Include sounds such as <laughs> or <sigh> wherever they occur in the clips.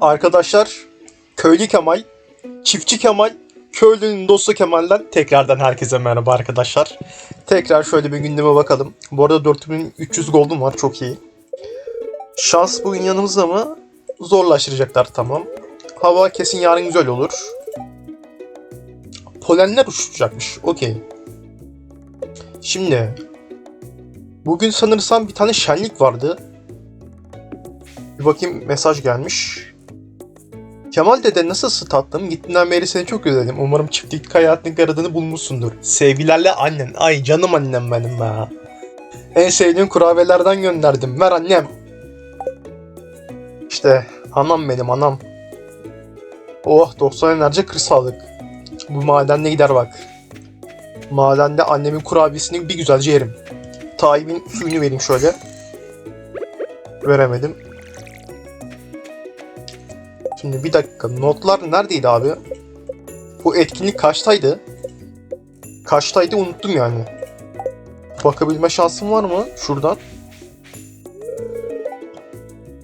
Arkadaşlar, Köylü Kemal, Çiftçi Kemal, Köylünün dostu Kemal'den tekrardan herkese merhaba arkadaşlar. Tekrar şöyle bir gündeme bakalım. Bu arada 4300 gold'um var, çok iyi. Şans bugün yanımızda mı? Zorlaştıracaklar tamam. Hava kesin yarın güzel olur. Polenler uçacakmış, okey. Şimdi, bugün sanırsam bir tane şenlik vardı. Bir bakayım mesaj gelmiş. Kemal dede nasılsın tatlım? Gittiğinden beri seni çok özledim. Umarım çiftlik hayatının aradığını bulmuşsundur. Sevgilerle annen. Ay canım annem benim be. En sevdiğim kurabiyelerden gönderdim. Ver annem. İşte anam benim anam. Oh 90 enerji kır sağlık. Bu madende gider bak. Madende annemin kurabiyesini bir güzelce yerim. Tayyip'in suyunu vereyim şöyle. Veremedim. Şimdi bir dakika. Notlar neredeydi abi? Bu etkinlik kaçtaydı? Kaçtaydı unuttum yani. Bakabilme şansım var mı? Şuradan.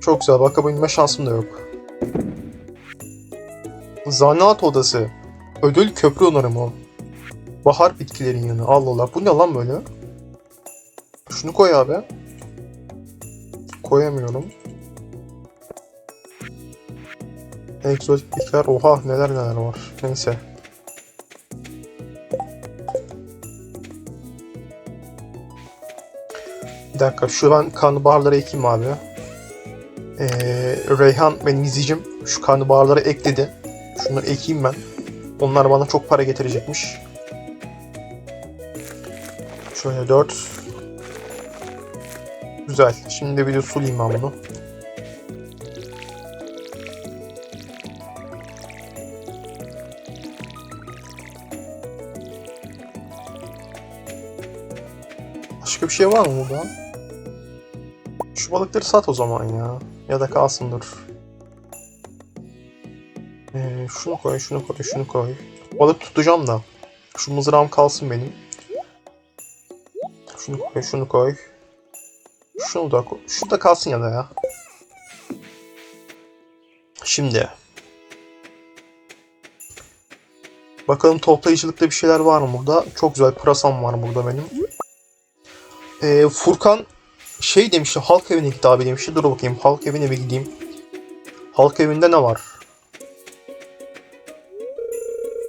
Çok güzel. Bakabilme şansım da yok. Zanaat odası. Ödül köprü onarımı. Bahar bitkilerin yanı. Allah Allah. Bu ne lan böyle? Şunu koy abi. Koyamıyorum. Egzotik bitkiler. Oha neler neler var. Neyse. Bir dakika şu ben karnabaharları ekeyim abi. Ee, Reyhan benim izleyicim şu karnabaharları ekledi. Şunu ekeyim ben. Onlar bana çok para getirecekmiş. Şöyle 4. Güzel. Şimdi bir de sulayayım ben bunu. Şey var mı burada? Şu balıkları sat o zaman ya. Ya da kalsın dur. Ee, şunu koy, şunu koy, şunu koy. Balık tutacağım da. Şu mızrağım kalsın benim. Şunu koy, şunu koy. Şunu da koy. Şu da kalsın ya da ya. Şimdi. Bakalım toplayıcılıkta bir şeyler var mı burada? Çok güzel pırasam var burada benim. Ee, Furkan şey demişti, halk evine git abi demişti. Dur bakayım, halk evine bir gideyim. Halk evinde ne var?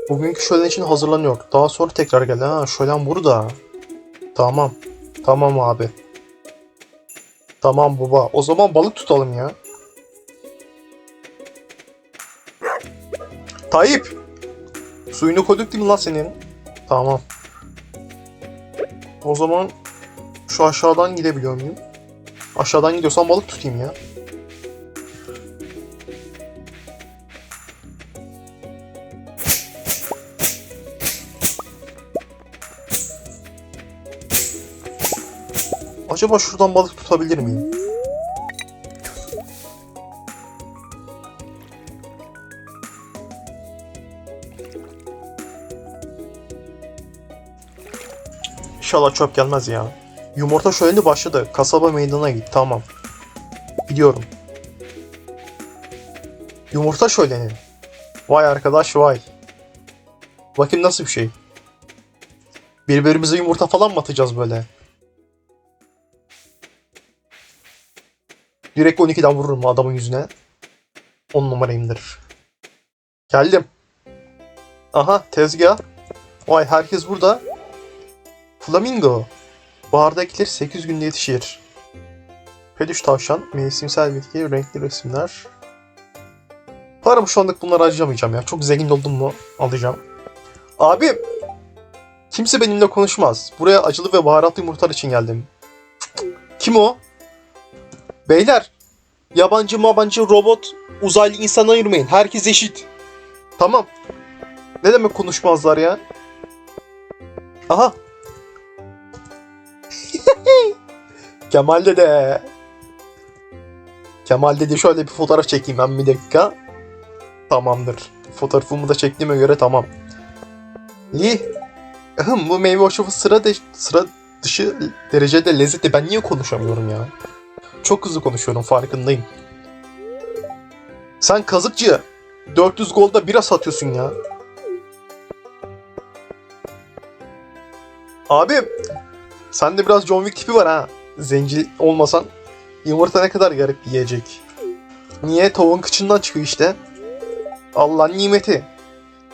Bugünkü şölen için hazırlanıyor. Daha sonra tekrar gel. Ha, şölen burada. Tamam. Tamam abi. Tamam baba. O zaman balık tutalım ya. Tayyip. Suyunu koyduk değil mi lan senin? Tamam. O zaman şu aşağıdan gidebiliyor muyum? Aşağıdan gidiyorsam balık tutayım ya. Acaba şuradan balık tutabilir miyim? İnşallah çöp gelmez ya. Yumurta şöleni başladı. Kasaba meydanına git. Tamam. Gidiyorum. Yumurta şöleni. Vay arkadaş vay. Bakayım nasıl bir şey. Birbirimize yumurta falan mı atacağız böyle? Direkt 12'den vururum adamın yüzüne. 10 numarayımdır. Geldim. Aha tezgah. Vay herkes burada. Flamingo. Baharda ekilir 8 günde yetişir. Peluş tavşan, mevsimsel bitki, renkli resimler. Param şu anlık bunları harcamayacağım ya. Çok zengin oldum mu alacağım. Abi! Kimse benimle konuşmaz. Buraya acılı ve baharatlı yumurtalar için geldim. Kim o? Beyler! Yabancı mabancı robot uzaylı insan ayırmayın. Herkes eşit. Tamam. Ne demek konuşmazlar ya? Aha Kemal dede. Kemal dede şöyle bir fotoğraf çekeyim ben bir dakika. Tamamdır. Fotoğrafımı da çektiğime göre tamam. İyi. Ahem, bu meyve hoşafı sıra, de, sıra dışı derecede lezzetli. Ben niye konuşamıyorum ya? Çok hızlı konuşuyorum farkındayım. Sen kazıkçı. 400 golda bira satıyorsun ya. Abi sende biraz John Wick tipi var ha. Zenci olmasan yumurta ne kadar garip yiyecek. Niye? Tavuğun kıçından çıkıyor işte. Allah'ın nimeti.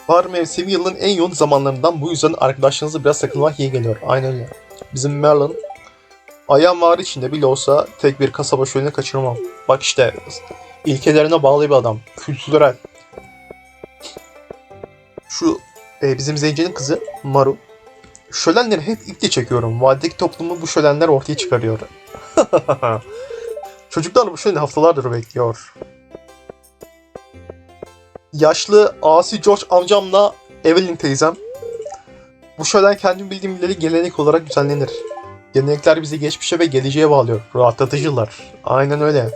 Bahar mevsimi yılın en yoğun zamanlarından bu yüzden arkadaşlarınızla biraz takılmak iyi geliyor. Aynen öyle. Bizim Merlin ayağım var içinde bile olsa tek bir kasaba şöleni kaçırmam. Bak işte ilkelerine bağlı bir adam. Kültürel. Şu e, bizim zencinin kızı Maru. Şölenleri hep iple çekiyorum. Vadideki toplumu bu şölenler ortaya çıkarıyor. <laughs> Çocuklar bu şöleni haftalardır bekliyor. Yaşlı asi George amcamla Evelyn teyzem. Bu şölen kendim bildiğim bileli gelenek olarak düzenlenir. Gelenekler bizi geçmişe ve geleceğe bağlıyor. Rahatlatıcılar. Aynen öyle.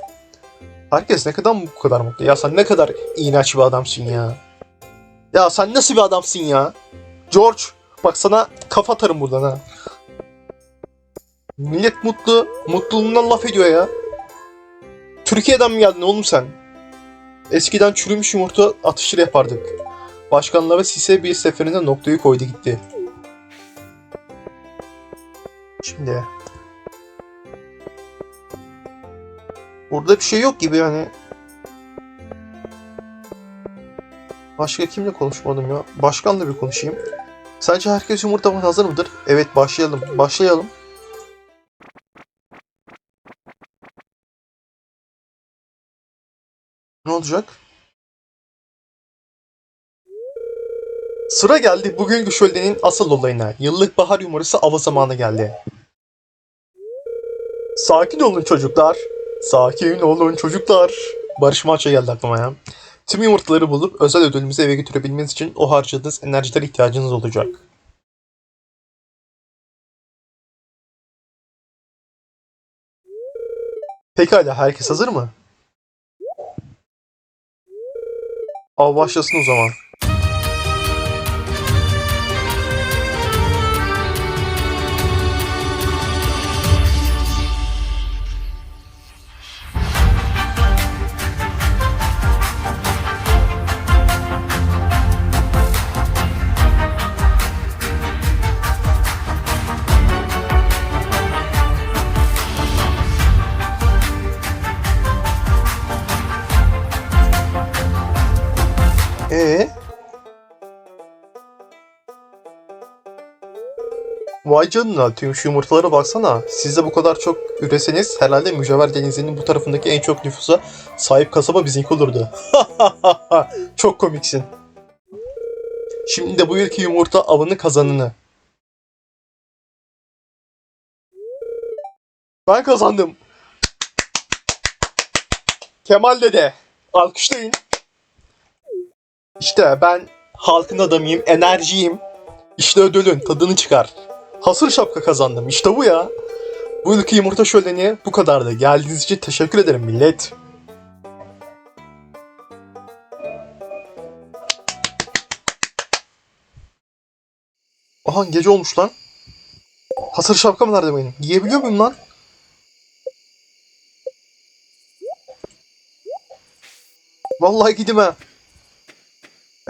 Herkes ne kadar bu kadar mutlu. Ya sen ne kadar iğrenç bir adamsın ya. Ya sen nasıl bir adamsın ya? George bak sana kafa atarım buradan ha. Millet mutlu. Mutluluğundan laf ediyor ya. Türkiye'den mi geldin oğlum sen? Eskiden çürümüş yumurta atıştır yapardık. Başkanla ve Sise bir seferinde noktayı koydu gitti. Şimdi... Burada bir şey yok gibi yani. Başka kimle konuşmadım ya? Başkanla bir konuşayım. Sence herkes yumurtama hazır mıdır? Evet başlayalım. Başlayalım. Ne olacak? Sıra geldi bugünkü şöldenin asıl olayına. Yıllık bahar yumurtası ava zamanı geldi. Sakin olun çocuklar. Sakin olun çocuklar. Barış Manço geldi aklıma ya. Tüm yumurtaları bulup özel ödülümüzü eve götürebilmeniz için o harcadığınız enerjilere ihtiyacınız olacak. Pekala herkes hazır mı? Av başlasın o zaman. Ee? Vay canına tüm şu yumurtalara baksana. Siz de bu kadar çok üreseniz herhalde Mücevher Denizi'nin bu tarafındaki en çok nüfusa sahip kasaba bizimki olurdu. <laughs> çok komiksin. Şimdi de bu yılki yumurta avını kazanını. Ben kazandım. Kemal dede. Alkışlayın. İşte ben halkın adamıyım, enerjiyim. İşte ödülün, tadını çıkar. Hasır şapka kazandım, işte bu ya. Bu ülke yumurta şöleni bu kadardı. Geldiğiniz için teşekkür ederim millet. Aha gece olmuş lan. Hasır şapkam nerede benim? Giyebiliyor muyum lan? Vallahi gidim ha.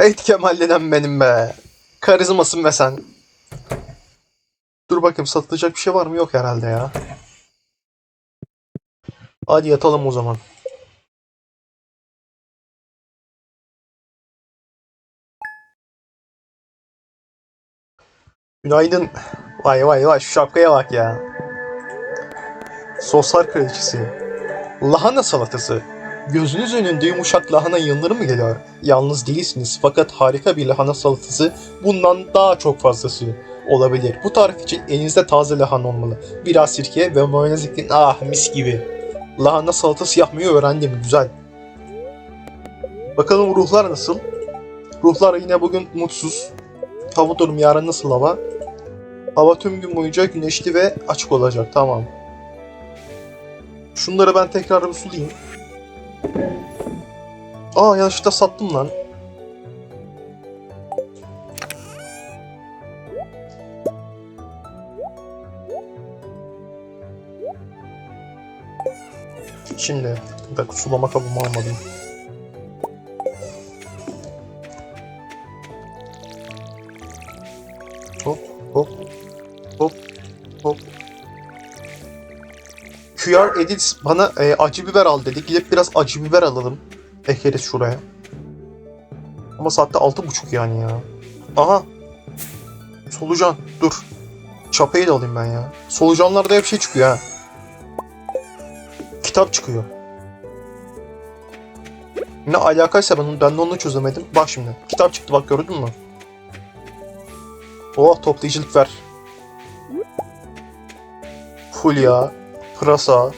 Evet Kemal dedem benim be. Karizmasın be sen. Dur bakayım satılacak bir şey var mı? Yok herhalde ya. Hadi yatalım o zaman. Günaydın. Vay vay vay şu şapkaya bak ya. Soslar kraliçesi. Lahana salatası. Gözünüz önünde yumuşak lahana yanları mı geliyor? Yalnız değilsiniz fakat harika bir lahana salatası bundan daha çok fazlası olabilir. Bu tarif için elinizde taze lahana olmalı. Biraz sirke ve mayonez ekleyin. Ah mis gibi. Lahana salatası yapmayı öğrendim. Güzel. Bakalım ruhlar nasıl? Ruhlar yine bugün mutsuz. Hava durum yarın nasıl hava? Hava tüm gün boyunca güneşli ve açık olacak. Tamam. Şunları ben tekrar bir sulayayım. Aa yanlışlıkla sattım lan. Şimdi bir dakika sulama kabımı almadım. Hop hop QR Edit bana e, acı biber al dedi. Gidip biraz acı biber alalım. Ekeriz şuraya. Ama saatte altı buçuk yani ya. Aha. Solucan dur. Çapayı da alayım ben ya. Solucanlarda hep şey çıkıyor ha. Kitap çıkıyor. Ne alakaysa ben, ben de onu çözemedim. Bak şimdi. Kitap çıktı bak gördün mü? Oh toplayıcılık ver. Fulya. Pırasa.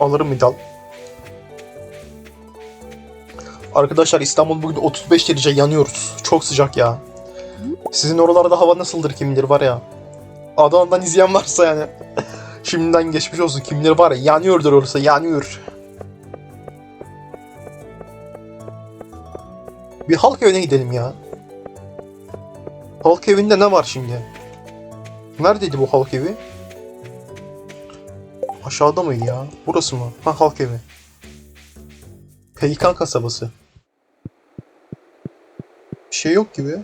Alırım medal. Arkadaşlar İstanbul bugün 35 derece yanıyoruz. Çok sıcak ya. Sizin oralarda hava nasıldır kim bilir var ya. Adana'dan izleyen varsa yani. <laughs> Şimdiden geçmiş olsun kim bilir var ya. Yanıyordur orası yanıyor. Bir halk evine gidelim ya. Halk evinde ne var şimdi? Neredeydi bu halk evi? Aşağıda mıydı ya? Burası mı? Ha halk evi. Pelikan kasabası. Bir şey yok gibi.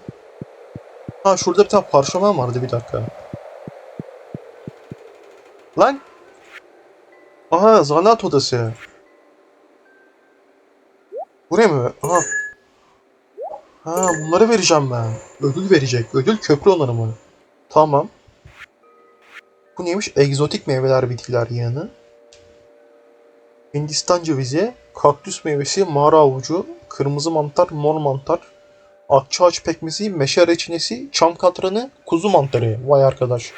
Ha şurada bir tane parşömen vardı bir dakika. Lan! Aha zanaat odası. Buraya mı? Aha. Ha bunları vereceğim ben. Ödül verecek. Ödül köprü onarımı. Tamam. Bu neymiş? Egzotik meyveler bitkiler yığını. Hindistan cevizi, kaktüs meyvesi, mağara avucu, kırmızı mantar, mor mantar, akça ağaç pekmezi, meşe reçinesi, çam katranı, kuzu mantarı. Vay arkadaş.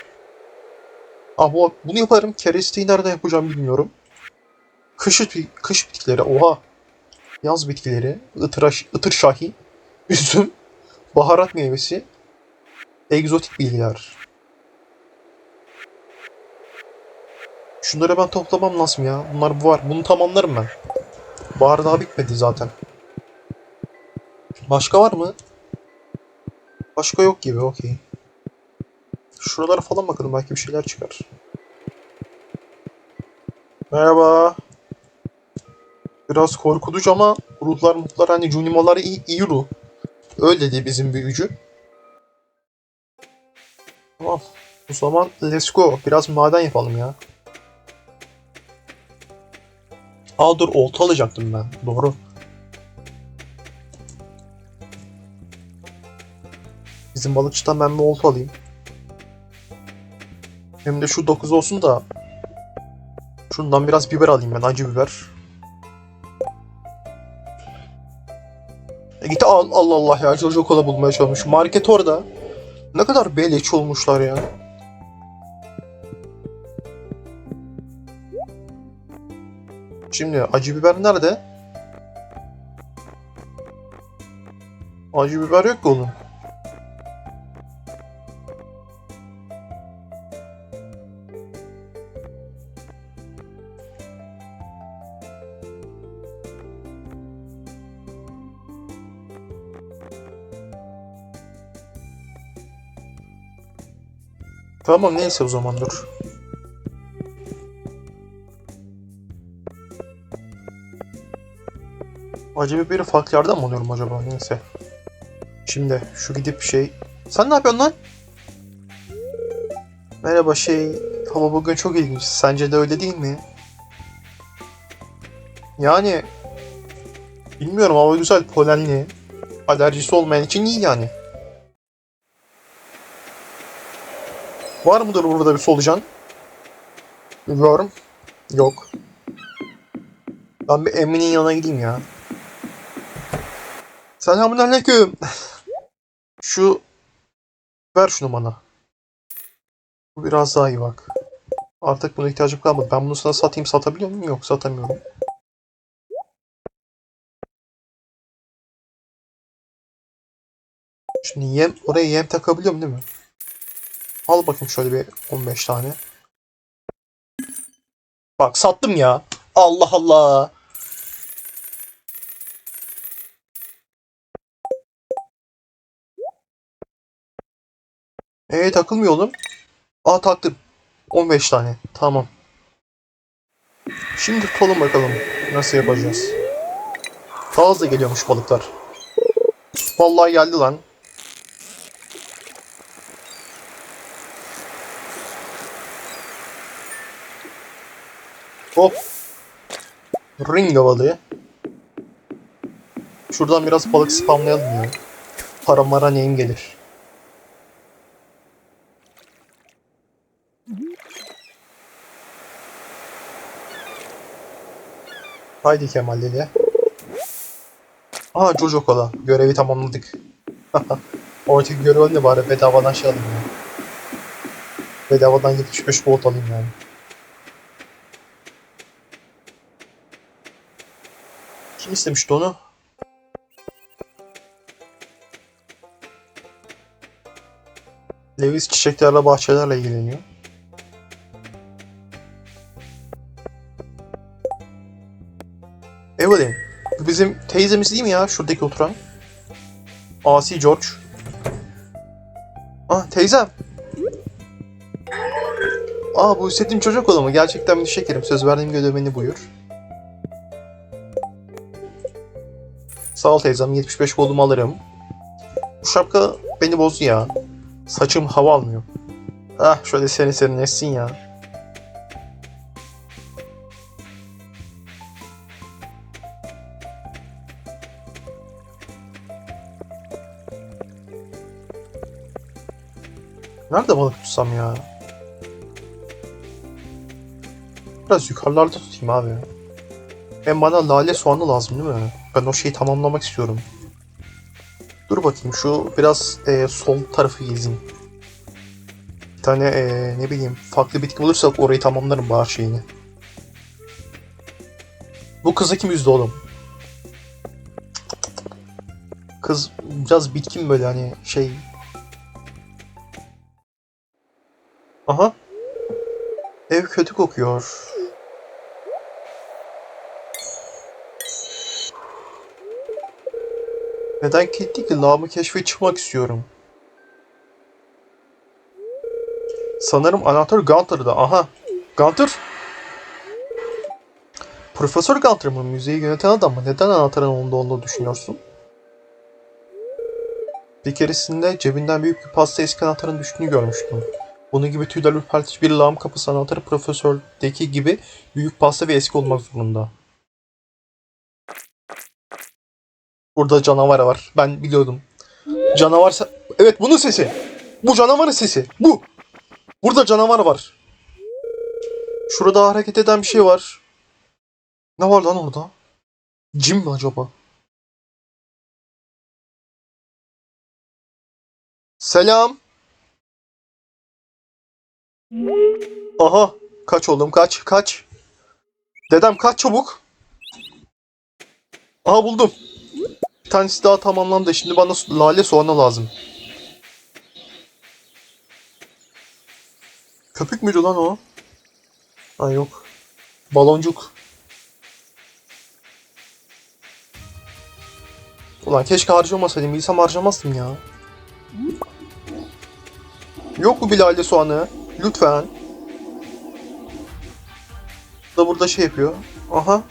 Ah bu, bunu yaparım. Keresteyi nerede yapacağım bilmiyorum. Kış, kış bitkileri. Oha. Yaz bitkileri. Itıraş, ıtır şahi. Üzüm. Baharat meyvesi. Egzotik bilgiler. Şunları ben toplamam lazım ya. Bunlar bu var. Bunu tamamlarım ben. Bahar daha bitmedi zaten. Başka var mı? Başka yok gibi. Okey. Şuralara falan bakalım. Belki bir şeyler çıkar. Merhaba. Biraz korkutucu ama ruhlar mutlar hani Junimalar iyi, iyi ruh. Öyle dedi bizim büyücü. Tamam. O zaman let's go. Biraz maden yapalım ya. Aa dur olta alacaktım ben. Doğru. Bizim balıkçıdan ben bir olta alayım. Hem de şu 9 olsun da şundan biraz biber alayım ben acı biber. E git al Allah Allah ya Jojo Cola bulmaya çalışmış. Market orada. Ne kadar beleç olmuşlar ya. Şimdi acı biber nerede? Acı biber yok ki oğlum. Tamam neyse o zaman dur. Acı biberi farklı yerden mi alıyorum acaba? Neyse. Şimdi şu gidip şey... Sen ne yapıyorsun lan? Merhaba şey... Hava bugün çok ilginç. Sence de öyle değil mi? Yani... Bilmiyorum hava güzel polenli. Alerjisi olmayan için iyi yani. Var mıdır burada bir solucan? Bilmiyorum. Yok. Ben bir Emin'in yanına gideyim ya. Selamünaleyküm. Şu ver şunu bana. Bu biraz daha iyi bak. Artık buna ihtiyacım kalmadı. Ben bunu sana satayım satabiliyor muyum? Yok satamıyorum. Şimdi yem oraya yem takabiliyorum değil mi? Al bakayım şöyle bir 15 tane. Bak sattım ya. Allah Allah. Ee takılmıyor oğlum. Aa taktım. 15 tane. Tamam. Şimdi tutalım bakalım. Nasıl yapacağız. Daha hızlı geliyormuş balıklar. Vallahi geldi lan. Hop. Ringa balığı. Şuradan biraz balık spamlayalım ya. Para mara neyim gelir. Haydi Kemal Deli. Aa Jojo Cola. Görevi tamamladık. <laughs> Ortaki görev ne bari bedavadan şey alayım ya. Bedavadan 75 volt alayım yani. Kim istemişti onu? Lewis çiçeklerle bahçelerle ilgileniyor. Teyzemiz değil mi ya? Şuradaki oturan. Asi George. Ah teyzem. Aa bu hissettiğim çocuk oğlu mu? Gerçekten bir şekerim. Söz verdiğim ödemeni buyur. Sağ ol teyzem. 75 kolumu alırım. Bu şapka beni bozdu ya. Saçım hava almıyor. Ah şöyle seni serinleşsin ya. Nerede balık tutsam ya? Biraz yukarılarda tutayım abi. Hem bana lale soğanı lazım değil mi? Ben o şeyi tamamlamak istiyorum. Dur bakayım şu biraz e, sol tarafı gezeyim. Bir tane e, ne bileyim farklı bitki bulursak orayı tamamlarım bahar şeyini. Bu kızı kim üzdü oğlum? Kız biraz bitkin böyle hani şey... kötü kokuyor. Neden kilitli ki? Lağımı keşfe çıkmak istiyorum. Sanırım anahtar Gunter'da. Aha. Gunter? Profesör Gunter mı? Müzeyi yöneten adam mı? Neden anahtarın onda olduğunu düşünüyorsun? Bir keresinde cebinden büyük bir pasta eski anahtarın düştüğünü görmüştüm. Bunun gibi tüyler ürpertici bir lağım kapısı anahtarı profesördeki gibi büyük pasta ve eski olmak zorunda. Burada canavar var. Ben biliyordum. Canavarsa... Evet bunun sesi. Bu canavarın sesi. Bu. Burada canavar var. Şurada hareket eden bir şey var. Ne var lan orada? Cin mi acaba? Selam. Aha. Kaç oğlum kaç kaç. Dedem kaç çabuk. Aha buldum. Bir tanesi daha tamamlandı. Şimdi bana lale soğanı lazım. Köpük müydü lan o? Ha yok. Baloncuk. Ulan keşke harcamasaydım. Bilsem harcamazdım ya. Yok mu bir lale soğanı? Lütfen. Da burada şey yapıyor. Aha.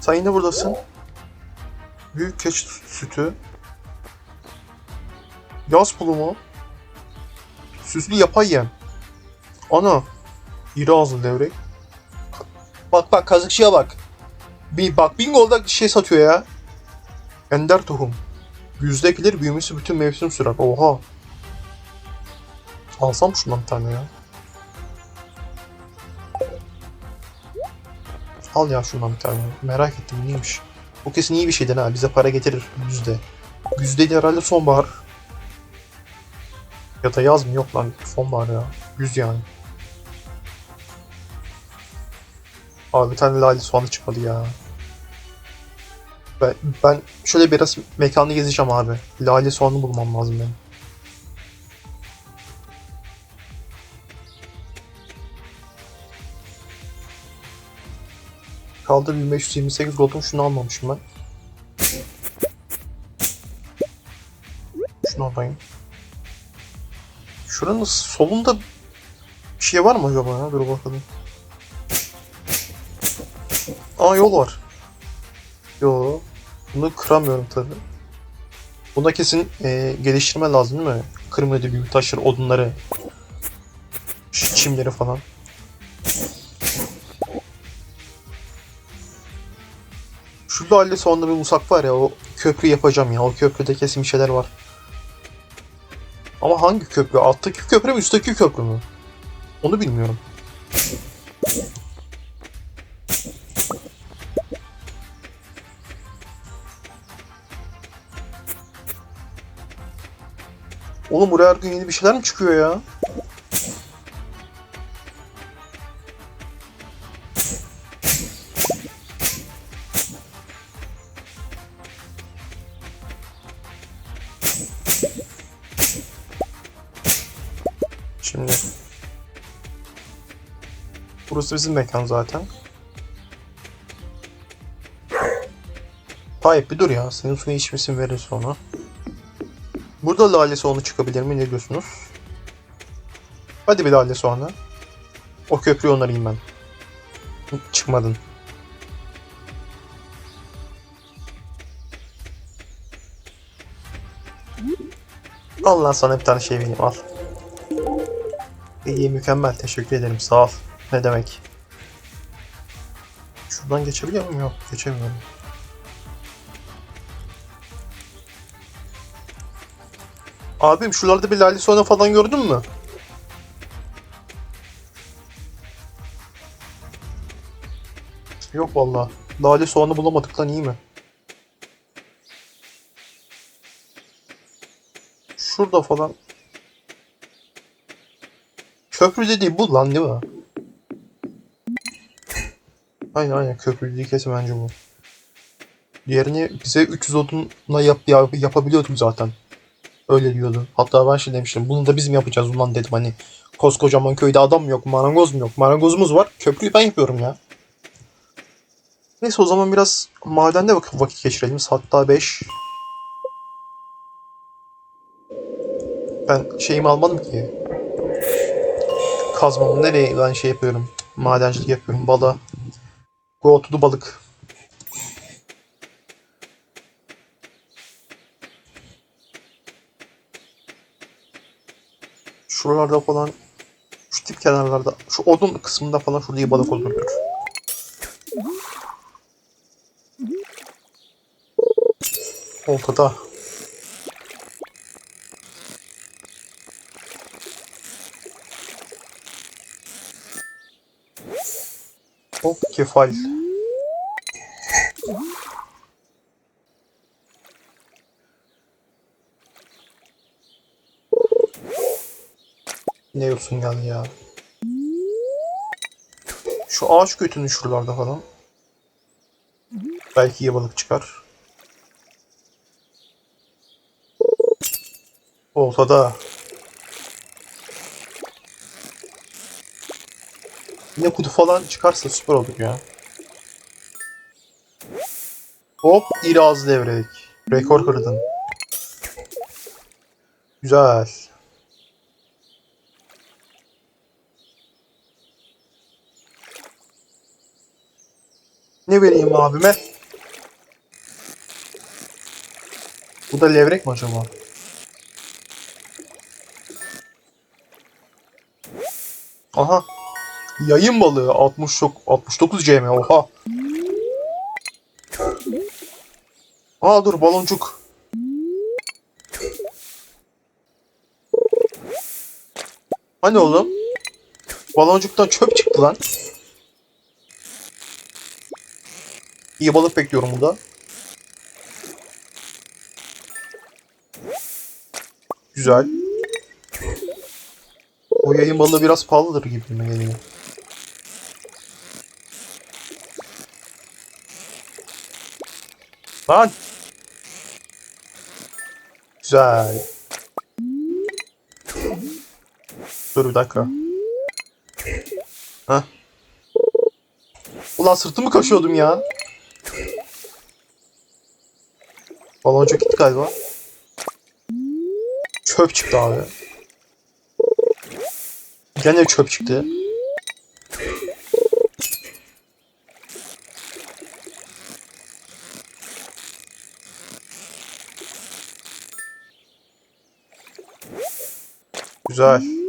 Sen yine buradasın. Büyük keçi sütü. Yaz pulu mu? Süslü yapay yem. Ana. İri ağızlı levrek. Bak bak kazıkçıya bak. Bir bak Bingo'da şey satıyor ya. Ender tohum. Yüzde ekilir büyümesi bütün mevsim sürer. Oha. Alsam şundan bir tane ya. Al ya şundan bir tane. Merak ettim neymiş. Bu kesin iyi bir şeyden ha. Bize para getirir. Yüzde. Yüzde de herhalde sonbahar. Ya da yaz mı? Yok lan. Sonbahar ya. Yüz yani. Abi bir tane lale soğanı çıkmadı ya. Ben, ben şöyle biraz mekanı gezeceğim abi. Lale soğanı bulmam lazım benim. Kaldı 1528 gold'um şunu almamışım ben. Şunu alayım. Şuranın solunda bir şey var mı acaba ya? Dur bakalım. Aa yol var. Yo. Bunu kıramıyorum tabi. Bunda kesin e, geliştirme lazım değil mi? Kırmızı büyük taşları, odunları, çimleri falan. Şu lale sonunda bir musak var ya o köprü yapacağım ya. O köprüde kesin bir şeyler var. Ama hangi köprü? Alttaki köprü mü üstteki köprü mü? Onu bilmiyorum. Oğlum buraya her gün yeni bir şeyler mi çıkıyor ya? Burası bizim mekan zaten. Tayyip bir dur ya. Senin suyu içmesin verir sonra. Burada lale soğanı çıkabilir mi? Ne diyorsunuz? Hadi bir lale soğanı. O köprüyü onarayım ben. Çıkmadın. Allah sana bir tane şey vereyim al. İyi mükemmel teşekkür ederim sağ ol. Ne demek? Şuradan geçebiliyor muyum? Yok geçemiyorum. Abim şuralarda bir lale soğanı falan gördün mü? Yok valla. Lale soğanı bulamadık lan iyi mi? Şurada falan. Köprü dediği bu lan değil mi? Aynen aynen köprü dediği kesin bence bu. Diğerini bize 300 odunla yap, yap, yapabiliyorduk zaten. Öyle diyordu. Hatta ben şey demiştim. Bunu da biz mi yapacağız ulan dedim hani. Koskocaman köyde adam mı yok, marangoz mu yok? Marangozumuz var. Köprüyü ben yapıyorum ya. Neyse o zaman biraz madende vakit, vakit geçirelim. Hatta 5. Ben şeyimi almadım ki. Kazmamı nereye ben şey yapıyorum. Madencilik yapıyorum. Bala. Go to balık. Şuralarda falan şu tip kenarlarda şu odun kısmında falan şurada iyi balık olurdur. Ortada. Hop kefal. Ne yosun geldi ya. Şu ağaç götünün şuralarda falan. Belki iyi balık çıkar. Oltada. Yine kutu falan çıkarsa süper olur ya. Hop iri az devrek. Rekor kırdın. Güzel. Ne vereyim abime? Bu da levrek mi acaba? Aha. Yayın balığı 60 çok 69 cm oha. Aa dur baloncuk. Hani oğlum? Baloncuktan çöp çıktı lan. İyi balık bekliyorum burada. Güzel. O yayın balığı biraz pahalıdır gibi mi geliyor? Lan! Güzel. Dur bir dakika. Heh. Ulan sırtımı kaşıyordum ya. Baloncuk gitti galiba. Çöp çıktı abi. Gene çöp çıktı. Güzel.